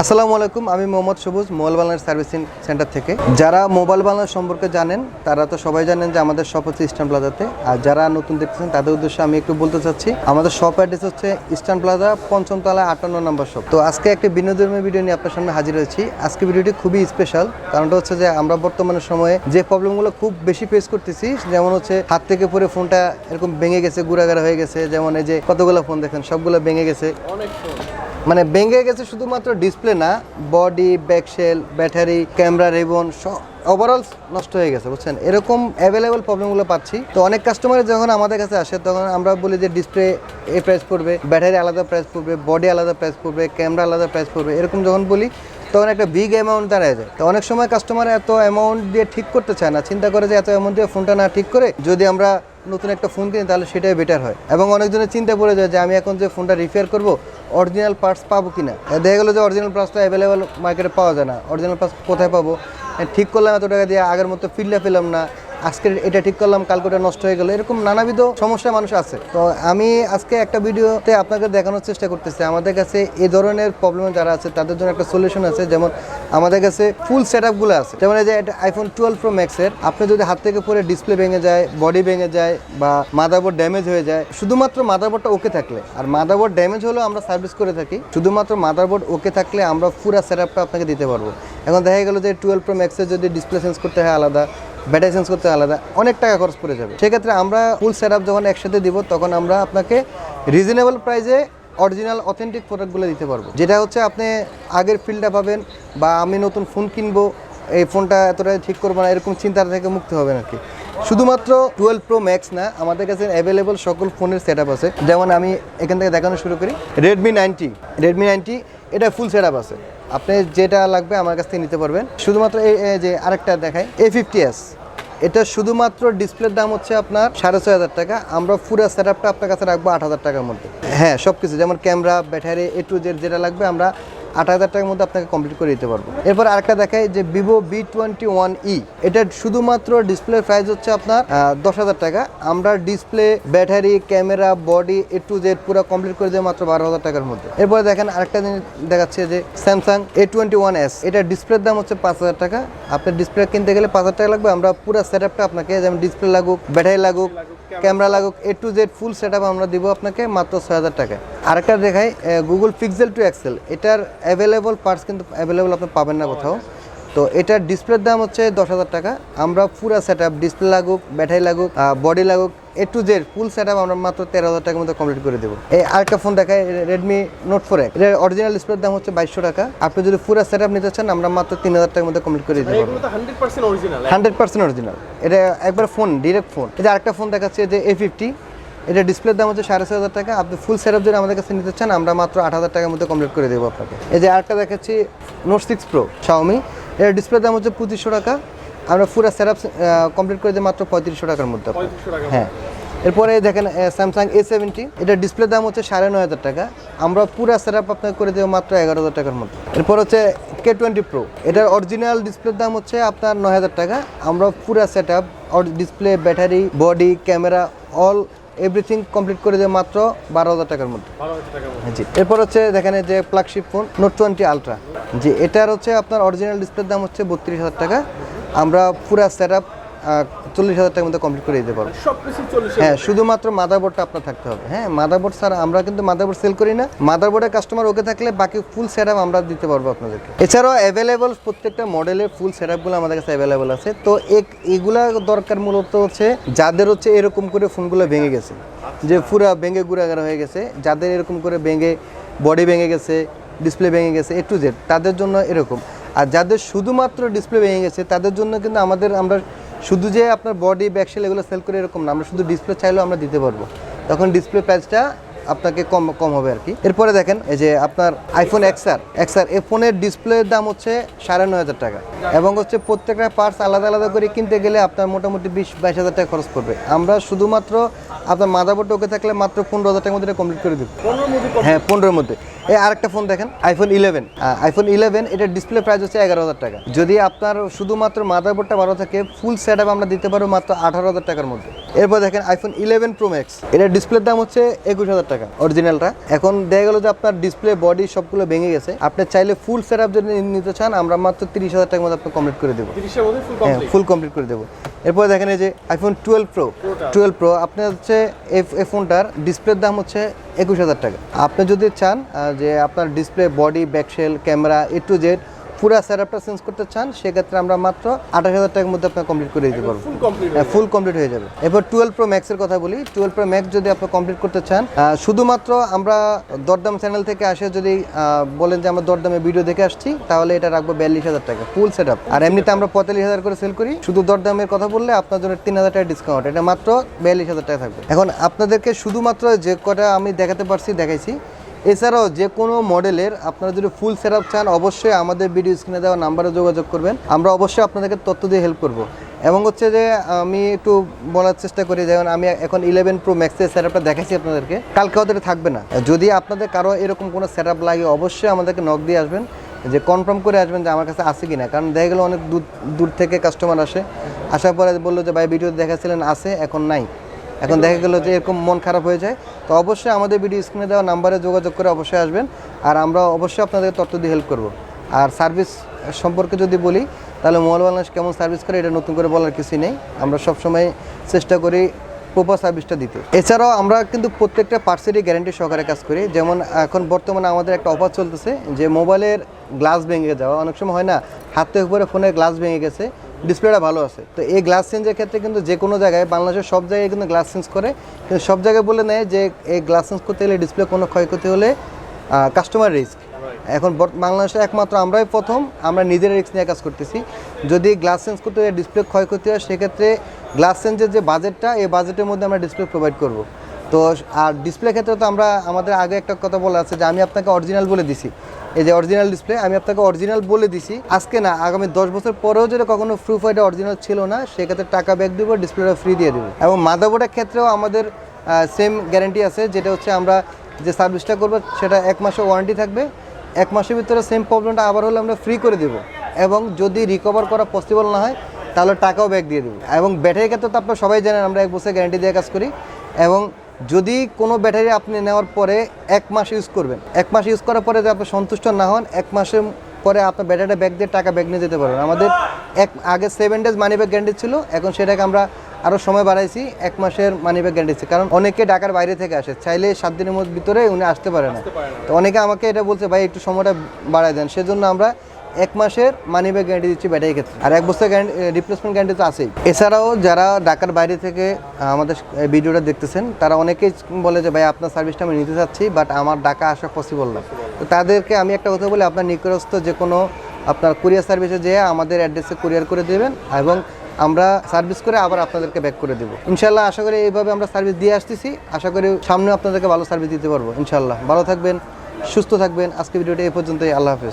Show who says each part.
Speaker 1: আসসালামু আলাইকুম, আমি মোহাম্মদ সবুজ, মোবাইল বাংলার সার্ভিসিং সেন্টার থেকে। যারা মোবাইল বাংলা সম্পর্কে জানেন, তারা তো সবাই জানেন যে আমাদের শপ হচ্ছে ইস্টার্ন প্লাজাতে আর যারা নতুন দেখতেছেন, তাদের উদ্দেশ্যে আমি একটু বলতে চাচ্ছি, আমাদের শপ অ্যাড্রেস হচ্ছে ইস্টার্ন প্লাজা পঞ্চম তলা, আটান্ন নম্বর শপ তো আজকে একটি বিনোদনের ভিডিও নিয়ে আপনার সামনে হাজির হয়েছি। আজকে ভিডিওটি খুবই স্পেশাল কারণটা হচ্ছে যে আমরা বর্তমানে সময়ে যে প্রবলেমগুলো খুব বেশি ফেস করতেছি, যেমন হচ্ছে হাত থেকে পরে ফোনটা এরকম ভেঙে গেছে, গুড়াগাড়া হয়ে গেছে, যেমন এই যে কতগুলো ফোন দেখেন, সবগুলো ভেঙে গেছে। মানে ভেঙে গেছে শুধুমাত্র ডিসপ্লে না body back shell battery camera রেবন সব ওভারঅল নষ্ট হয়ে গেছে, বুঝছেন? এরকম অ্যাভেলেবল প্রবলেমগুলো পাচ্ছি। তো অনেক কাস্টমার যখন আমাদের কাছে আসে, তখন আমরা বলি যে ডিসপ্লে এই প্রাইস পড়বে ব্যাটারি আলাদা প্রাইস পড়বে বডি আলাদা প্রাইস পড়বে ক্যামেরা আলাদা প্রাইস পড়বে, এরকম যখন বলি, তখন একটা বিগ অ্যামাউন্ট দাঁড়ায় যায়। তো অনেক সময় কাস্টমার এত অ্যামাউন্ট দিয়ে ঠিক করতে চায় না, চিন্তা করে যে এত অ্যামাউন্ট দিয়ে ফোনটা না ঠিক করে, যদি আমরা নতুন একটা ফোন কিনি, তাহলে সেটাই বেটার হয়। এবং অনেকজনের চিন্তা পড়ে যায় যে আমি এখন যে ফোনটা রিপেয়ার করব অরিজিনাল পার্টস পাবো কি না দেখা গেলো যে অরিজিনাল পার্টসটা অ্যাভেলেবেল মার্কেটে পাওয়া যায় না। অরিজিনাল পার্টস কোথায় পাবো? ঠিক করলাম এত টাকা দিয়ে, আগের মতো ফিল্ডে পেলাম না। আজকে এটা ঠিক করলাম কালকে নষ্ট হয়ে গেল। এরকম নানাবিধ সমস্যা মানুষ আছে। তো আমি আজকে একটা ভিডিওতে আপনাকে দেখানোর চেষ্টা করতেছি। আমাদের কাছে এই ধরনের প্রবলেম যারা আছে, তাদের জন্য একটা সলিউশন আছে। যেমন আমাদের কাছে ফুল সেট আপগুলো আছে। যেমন এই যে আইফোন টুয়েলভ প্রো ম্যাক্সের আপনি যদি হাত থেকে পরে ডিসপ্লে ভেঙে যায় বডি ভেঙে যায় বা মাদারবোর্ড ড্যামেজ হয়ে যায়, শুধুমাত্র মাদারবোর্ডটা ওকে থাকলে। আর মাদারবোর্ড ড্যামেজ হলেও আমরা সার্ভিস করে থাকি। শুধুমাত্র মাদারবোর্ড ওকে থাকলে আমরা পুরো সেট আপটা আপনাকে দিতে পারব। এখন দেখা গেলো যে টুয়েলভ প্রো ম্যাক্সের যদি ডিসপ্লে চেঞ্জ করতে হয় আলাদা ব্যাটারি চেঞ্জ করতে আলাদা, অনেক টাকা খরচ পড়ে যাবে। সেক্ষেত্রে আমরা ফুল সেট যখন একসাথে দিব, তখন আমরা আপনাকে রিজনেবল প্রাইসে অরিজিনাল অথেন্টিক প্রোডাক্টগুলো দিতে পারব। যেটা হচ্ছে আপনি আগের ফিল্ডটা পাবেন বা আমি নতুন ফোন কিনবো, এই ফোনটা এতটা ঠিক করব না, এরকম চিন্তা থেকে মুক্ত হবেন আর কি। শুধুমাত্র টুয়েলভ প্রো ম্যাক্স না, আমাদের কাছে অ্যাভেলেবল সকল ফোনের সেট আছে। যেমন আমি এখান থেকে দেখানো শুরু করি রেডমি নাইনটি রেডমি নাইনটি এটা ফুল সেট আছে। আপনি যেটা লাগবে আমার কাছ থেকে নিতে পারবেন। শুধুমাত্র এই যে আরেকটা দেখাই এ ফিফটি এস এটা শুধুমাত্র ডিসপ্লের দাম হচ্ছে আপনার সাড়ে ছয় হাজার টাকা। আমরা পুরো সেট আপনার কাছে রাখব আট হাজার টাকার মধ্যে। হ্যাঁ সব কিছু যেমন camera, battery A to Z যেটা লাগবে আমরা আট হাজার টাকার মধ্যে আপনাকে কমপ্লিট করে দিতে পারব। এরপর আরেকটা দেখায় যে Vivo B twenty one E এটা শুধুমাত্র ডিসপ্লে প্রাইস হচ্ছে আপনার দশ হাজার টাকা। আমরা display battery camera body A to Z পুরো কমপ্লিট করে দেবো মাত্র বারো হাজার টাকার মধ্যে। এরপরে দেখেন আরেকটা জিনিস দেখাচ্ছে যে Samsung A twenty one S এটা ডিসপ্লের দাম হচ্ছে পাঁচ হাজার টাকা। আপনার ডিসপ্লে কিনতে গেলে পাঁচ হাজার টাকা লাগবে। আমরা পুরো সেট আপটা আপনাকে যেমন ডিসপ্লে লাগুক ব্যাটারি লাগুক ক্যামেরা লাগুক A to Z full set আমরা দিব আপনাকে মাত্র ছয় হাজার টাকায় আরেকটা দেখাই গুগল পিক্সেল টু এক্সেল এটার অ্যাভেলেবল পার্টস কিন্তু অ্যাভেলেবল আপনি পাবেন না কোথাও। তো এটার ডিসপ্লের দাম হচ্ছে দশ হাজার টাকা। আমরা পুরো সেট আপ ডিসপ্লে লাগুক ব্যাটারি লাগুক বডি লাগুক A to Z full set up আমরা মাত্র তেরো হাজার টাকার মধ্যে কমপ্লিট করে দেবো। এই আরেকটা ফোন দেখায় রেডমি নোট ফোর এক্স এটার অরিজিনাল ডিসপ্লের দাম হচ্ছে বাইশশো টাকা। আপনি যদি পুরো সেট আপ নিতে চান আমরা মাত্র তিন হাজার টাকার মধ্যে কমপ্লিট করে
Speaker 2: অরিজিনাল
Speaker 1: হান্ড্রেড পার্সেন্ট অরিজিনাল এটা একবার ফোন ডিরেক্ট ফোন এটা আরেকটা ফোন দেখাচ্ছে যে এ ফিফটি এটা ডিসপ্লের দাম হচ্ছে সাড়ে ছয় হাজার টাকা। আপনি ফুল সেট আপ যদি আমাদের কাছে নিতে চান আমরা মাত্র আট হাজার টাকার মধ্যে কমপ্লিট করে দেবো আপনাকে। এই যে আরেকটা দেখাচ্ছি নোট সিক্স প্রো শাওমি এর ডিসপ্লের দাম হচ্ছে পঁচিশশো টাকা। আমরা পুরো সেট আপ কমপ্লিট করে দিই মাত্র পঁয়ত্রিশশো টাকার মধ্যে। হ্যাঁ। এরপরে দেখেন স্যামসাং এ সেভেন্টি এটার ডিসপ্লে দাম হচ্ছে সাড়ে নয় হাজার টাকা। আমরা পুরো সেট আপ আপনাকে করে দেবো মাত্র এগারো হাজার টাকার মধ্যে। এরপর হচ্ছে কে টোয়েন্টি প্রো এটার অরিজিনাল ডিসপ্লের দাম হচ্ছে আপনার নয় হাজার টাকা। আমরা পুরো set up display battery body camera all everything complete করে দেবো মাত্র বারো হাজার টাকার মধ্যে। জি। এরপর হচ্ছে দেখেন যে flagship phone note twenty ultra G এটার হচ্ছে আপনার অরিজিনাল ডিসপ্লের দাম হচ্ছে বত্রিশ হাজার টাকা। আমরা পুরো সেট আপ চল্লিশ হাজার টাকার মধ্যে কমপ্লিট করে দিতে পারব। হ্যাঁ শুধুমাত্র মাদারবোর্ডটা আপনার থাকতে হবে। হ্যাঁ মাদারবোর্ড ছাড়া আমরা কিন্তু মাদারবোর্ড সেল করি না। মাদারবোর্ডের কাস্টমার ওকে থাকলে বাকি ফুল সেট আমরা দিতে পারব আপনাদেরকে। এছাড়াও অ্যাভেলেবল প্রত্যেকটা মডেলের ফুল সেট আপগুলো আমাদের কাছে অ্যাভেলেবল আছে। তো এক এগুলা দরকার মূলত হচ্ছে যাদের হচ্ছে এরকম করে ফোনগুলো ভেঙে গেছে। যে পুরা ভেঙে গুড়াগাড়া হয়ে গেছে। যাদের এরকম করে ভেঙে বডি ভেঙে গেছে ডিসপ্লে ভেঙে গেছে এ টু জেড তাদের জন্য এরকম। আর যাদের শুধুমাত্র ডিসপ্লে ভেঙে গেছে, তাদের জন্য কিন্তু আমাদের, আমরা শুধু যে আপনার বডি ব্যাকসেল এগুলো সেল করে এরকম না, আমরা শুধু ডিসপ্লে চাইলেও আমরা দিতে পারব। তখন ডিসপ্লে প্রাইসটা আপনাকে কম কম হবে আর কি। এরপরে দেখেন, এই যে আপনার আইফোন এক্সআর এক্সআর এ ফোনের ডিসপ্লের দাম হচ্ছে সাড়ে নয় হাজার টাকা। এবং হচ্ছে প্রত্যেকটা পার্টস আলাদা আলাদা করে কিনতে গেলে আপনার মোটামুটি বিশ, বাইশ হাজার টাকা খরচ পড়বে। আমরা শুধুমাত্র আপনার মাদারবোর্ড ওকে থাকলে মাত্র পনেরো হাজার টাকার মধ্যে কমপ্লিট করে দেবো। হ্যাঁ পনেরোর মধ্যে। এই আরেকটা ফোন দেখেন আইফোন ইলেভেন আইফোন ইলেভেন এটার ডিসপ্লে প্রাইস হচ্ছে এগারো হাজার টাকা। যদি আপনার শুধুমাত্র মাদারবোর্ডটা ভালো থাকে ফুল সেট আপ আমরা দিতে পারব মাত্র আঠারো হাজার টাকার মধ্যে। এরপর দেখেন আইফোন ইলেভেন প্রো ম্যাক্স এটার ডিসপ্লের দাম হচ্ছে একুশ হাজার টাকা অরিজিনালটা এখন দেখা গেলো যে আপনার ডিসপ্লে বডি সবগুলো ভেঙে গেছে। আপনি চাইলে ফুল সেট আপ যদি নিতে চান আমরা মাত্র তিরিশ হাজার টাকার মধ্যে আপনাকে কমপ্লিট করে দেবো।
Speaker 2: ফুল
Speaker 1: হ্যাঁ
Speaker 2: কমপ্লিট
Speaker 1: ফুল কমপ্লিট করে দেবো। এরপর দেখেন এই যে iPhone twelve pro twelve pro আপনার হচ্ছে এফ এই ফোনটার ডিসপ্লের দাম হচ্ছে একুশ হাজার টাকা। আপনি যদি চান যে আপনার display, body backshell camera, A to Z পুরো সেটআপটা চেঞ্জ করতে চান সেক্ষেত্রে আমরা মাত্র আঠাশ হাজার টাকার মধ্যে আপনার কমপ্লিট করে দিতে পারব।
Speaker 2: ফুল কমপ্লিট
Speaker 1: হ্যাঁ হয়ে যাবে। এরপর টুয়েলভ প্রো ম্যাক্সের কথা বলি। টুয়েলভ প্রো ম্যাক্স যদি আপনি কমপ্লিট করতে চান শুধুমাত্র আমরা দরদাম চ্যানেল থেকে আসে যদি বলেন যে আমরা দরদামে ভিডিও দেখে আসছি তাহলে এটা রাখব বিয়াল্লিশ হাজার টাকা ফুল সেট আর এমনিতে আমরা পঁয়তাল্লিশ হাজার করে সেল করি। শুধু দরদামের কথা বললে আপনার জন্য তিন হাজার টাকা ডিসকাউন্ট এটা মাত্র বিয়াল্লিশ হাজার টাকা থাকবে। এখন আপনাদেরকে শুধুমাত্র যে কটা আমি দেখাতে পারছি দেখাইছি এছাড়াও যে কোনো মডেলের আপনারা যদি ফুল সেট চান, অবশ্যই আমাদের ভিডিও স্ক্রিনে দেওয়া নাম্বারে যোগাযোগ করবেন। আমরা অবশ্যই আপনাদেরকে তথ্য দিয়ে হেল্প করব। এবং হচ্ছে যে, আমি একটু বলার চেষ্টা করি, যেমন আমি এখন ইলেভেন প্রো ম্যাক্সের সেট আপটা দেখাইছি আপনাদেরকে। কালকে ওদের থাকবে না। যদি আপনাদের কারও এরকম কোনো সেট লাগে, অবশ্যই আমাদেরকে নক দিয়ে আসবেন। যে কনফার্ম করে আসবেন যে আমার কাছে আছে কিনা। কারণ দেখা গেলো অনেক দূর দূর থেকে কাস্টমার আসে। আসার পরে বলল যে, ভাই ভিডিও দেখাচ্ছিলেন, আছে, এখন নাই। এখন দেখা গেলো যে এরকম মন খারাপ হয়ে যায়, তো অবশ্যই আমাদের ভিডিও স্ক্রিনে দেওয়া নাম্বারে যোগাযোগ করে অবশ্যই আসবেন, আর আমরা অবশ্যই আপনাদের তথ্য দিয়ে হেল্প করব। আর সার্ভিস সম্পর্কে যদি বলি, তাহলে মোবাইল বাংলাদেশ কেমন সার্ভিস করে এটা নতুন করে বলার কিছুই নেই। আমরা সবসময় চেষ্টা করি প্রপার সার্ভিসটা দিতে। এছাড়াও আমরা কিন্তু প্রত্যেকটা পার্সেরই গ্যারান্টি সহকারে কাজ করি। যেমন এখন বর্তমানে আমাদের একটা অফার চলতেছে যে মোবাইলের গ্লাস ভেঙে যাওয়া, অনেক সময় হয় না, হাত থেকে উপরে ফোনের গ্লাস ভেঙে গেছে ডিসপ্লেটা ভালো আছে। তো এই গ্লাস চেঞ্জের ক্ষেত্রে কিন্তু যে কোনো জায়গায় বাংলাদেশের সব জায়গায় কিন্তু গ্লাস চেঞ্জ করে। কিন্তু সব জায়গায় বলে নেয় যে এই গ্লাস চেঞ্জ করতে গেলে ডিসপ্লে কোনো ক্ষয়ক্ষতি হলে কাস্টমার রিস্ক এখন বাংলাদেশে একমাত্র আমরাই প্রথম আমরা নিজের রিস্ক নিয়ে কাজ করতেছি। যদি গ্লাস চেঞ্জ করতে ডিসপ্লে ক্ষয়ক্ষতি হয় সেক্ষেত্রে গ্লাস চেঞ্জের যে বাজেটটা এই বাজেটের মধ্যে আমরা ডিসপ্লে প্রোভাইড করব। তো আর ডিসপ্লে ক্ষেত্রে তো আমরা, আমাদের আগে একটা কথা বলা আছে যে আমি আপনাকে অরিজিনাল বলে দিছি। এই যে অরিজিনাল ডিসপ্লে আমি আপনাকে অরিজিনাল বলে দিছি। আজকে না, আগামী দশ বছর পরেও যদি কখনো প্রুফ এটা অরিজিনাল ছিল না, সেক্ষেত্রে টাকা ব্যাক দিব ডিসপ্লেটা ফ্রি দিয়ে দেবো। এবং মাদাবোর্ডের ক্ষেত্রেও আমাদের সেম গ্যারান্টি আছে, যেটা হচ্ছে আমরা যে সার্ভিসটা করব, সেটা এক মাসের ওয়ারেন্টি থাকবে। এক মাসের ভিতরে সেম প্রবলেমটা আবার হলে আমরা ফ্রি করে দেবো। এবং যদি রিকভার করা পসিবল না হয়, তাহলে টাকাও ব্যাক দিয়ে দেবো। এবং ব্যাটারির ক্ষেত্রে তো আপনারা সবাই জানেন, আমরা এক বছর গ্যারান্টি দিয়ে কাজ করি। এবং যদি কোনো ব্যাটারি আপনি নেওয়ার পরে এক মাস ইউজ করবেন এক মাস ইউজ করার পরে যদি আপনি সন্তুষ্ট না হন এক মাসের পরে আপনার ব্যাটারিটা ব্যাগ দিয়ে টাকা ব্যাগ নিয়ে যেতে পারবেন। আমাদের এক আগে seven days money back guarantee ছিল এখন সেটাকে আমরা আরও সময় বাড়াইছি এক মাসের মানি ব্যাগ গ্যারান্টি কারণ অনেকে ঢাকার বাইরে থেকে আসে চাইলে সাত দিনের মধ্যে ভিতরে উনি আসতে পারে না। তো অনেকে আমাকে এটা বলছে ভাই একটু সময়টা বাড়ায় দেন। সেজন্য আমরা এক মাসের মানি ব্যাগ গ্যারান্টি দিচ্ছি ব্যাটারি ক্ষেত্রে। আর এক বছর রিপ্লেসমেন্ট গ্যারান্টি তো আছেই। এছাড়াও যারা ঢাকার বাইরে থেকে আমাদের ভিডিওটা দেখতেছেন, তারা অনেকেই বলে যে, ভাই, আপনার সার্ভিসটা আমি নিতে চাচ্ছি বাট আমার ঢাকা আসা পসিবল না। তো তাদেরকে আমি একটা কথা বলি, আপনার নিকটস্থ যে কোনো আপনার কুরিয়ার সার্ভিসে যেয়ে আমাদের অ্যাড্রেসে কুরিয়ার করে দেবেন, এবং আমরা সার্ভিস করে আবার আপনাদেরকে ব্যাক করে দেবো। ইনশাল্লাহ আশা করি এইভাবে আমরা সার্ভিস দিয়ে আসতেছি। আশা করি সামনে আপনাদেরকে ভালো সার্ভিস দিতে পারব, ইনশাল্লাহ। ভালো থাকবেন, সুস্থ থাকবেন। আজকে ভিডিওটা এই পর্যন্তই। আল্লাহ হাফেজ।